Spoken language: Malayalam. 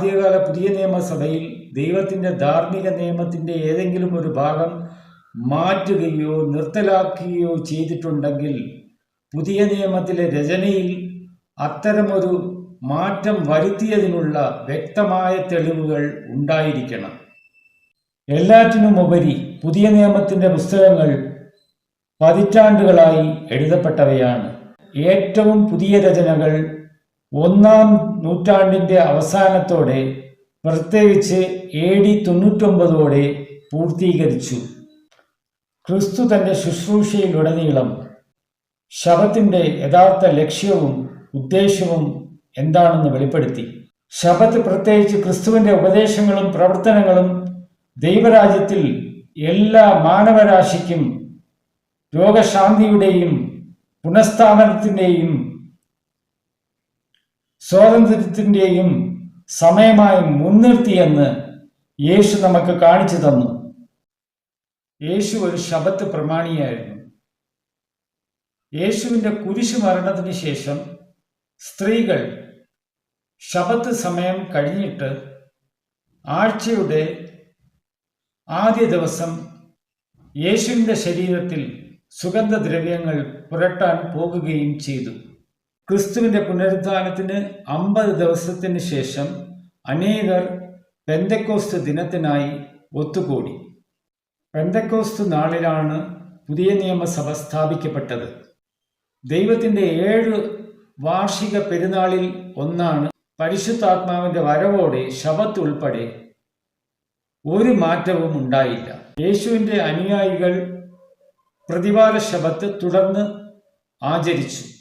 ആദ്യകാല പുതിയ നിയമസഭയിൽ ദൈവത്തിന്റെ ധാർമ്മിക നിയമത്തിന്റെ ഏതെങ്കിലും ഒരു ഭാഗം മാറ്റുകയോ നിർത്തലാക്കുകയോ ചെയ്തിട്ടുണ്ടെങ്കിൽ പുതിയ നിയമത്തിലെ രചനയിൽ അത്തരമൊരു മാറ്റം വരുത്തിയതിനുള്ള വ്യക്തമായ തെളിവുകൾ ഉണ്ടായിരിക്കണം. എല്ലാറ്റിനുമുപരി പുതിയ നിയമത്തിന്റെ പുസ്തകങ്ങൾ പതിറ്റാണ്ടുകളായി എഴുതപ്പെട്ടവയാണ്. ഏറ്റവും പുതിയ രചനകൾ ഒന്നാം നൂറ്റാണ്ടിന്റെ അവസാനത്തോടെ പ്രത്യേകിച്ച് എ ഡി തൊണ്ണൂറ്റൊമ്പതോടെ പൂർത്തീകരിച്ചു. ക്രിസ്തു തന്റെ ശുശ്രൂഷയിലുടനീളം ശബത്തിന്റെ യഥാർത്ഥ ലക്ഷ്യവും ഉദ്ദേശവും എന്താണെന്ന് വെളിപ്പെടുത്തി. ശബത്ത് പ്രത്യേകിച്ച് ക്രിസ്തുവിന്റെ ഉപദേശങ്ങളും പ്രവർത്തനങ്ങളും ദൈവരാജ്യത്തിൽ എല്ലാ മാനവരാശിക്കും രോഗശാന്തിയുടെയും പുനഃസ്ഥാപനത്തിന്റെയും സ്വാതന്ത്ര്യത്തിന്റെയും സമയമായി മുൻനിർത്തിയെന്ന് യേശു നമുക്ക് കാണിച്ചു തന്നു. യേശു ഒരു ശബത്ത് പ്രമാണിയായിരുന്നു. യേശുവിന്റെ കുരിശു മരണത്തിന് ശേഷം സ്ത്രീകൾ ശബത്ത് സമയം കഴിഞ്ഞിട്ട് ആഴ്ചയുടെ ആദ്യ ദിവസം യേശുവിന്റെ ശരീരത്തിൽ സുഗന്ധദ്രവ്യങ്ങൾ പുരട്ടാൻ പോകുകയും ചെയ്തു. ക്രിസ്തുവിന്റെ പുനരുദ്ധാനത്തിന് അമ്പത് ദിവസത്തിന് ശേഷം അനേകർ പെന്തക്കോസ്ത് ദിനത്തിനായി ഒത്തുകൂടി. പെന്തക്കോസ്ത് നാളിലാണ് പുതിയ നിയമസഭ സ്ഥാപിക്കപ്പെട്ടത്. ദൈവത്തിന്റെ ഏഴ് വാർഷിക പെരുന്നാളിൽ ഒന്നാണ് പരിശുദ്ധാത്മാവിന്റെ വരവോടെ ശബത്ത് ഉൾപ്പെടെ ഒരു മാറ്റവും ഉണ്ടായില്ല. യേശുവിന്റെ അനുയായികൾ പ്രതിവാര ശബത്ത് തുടർന്ന് ആചരിച്ചു.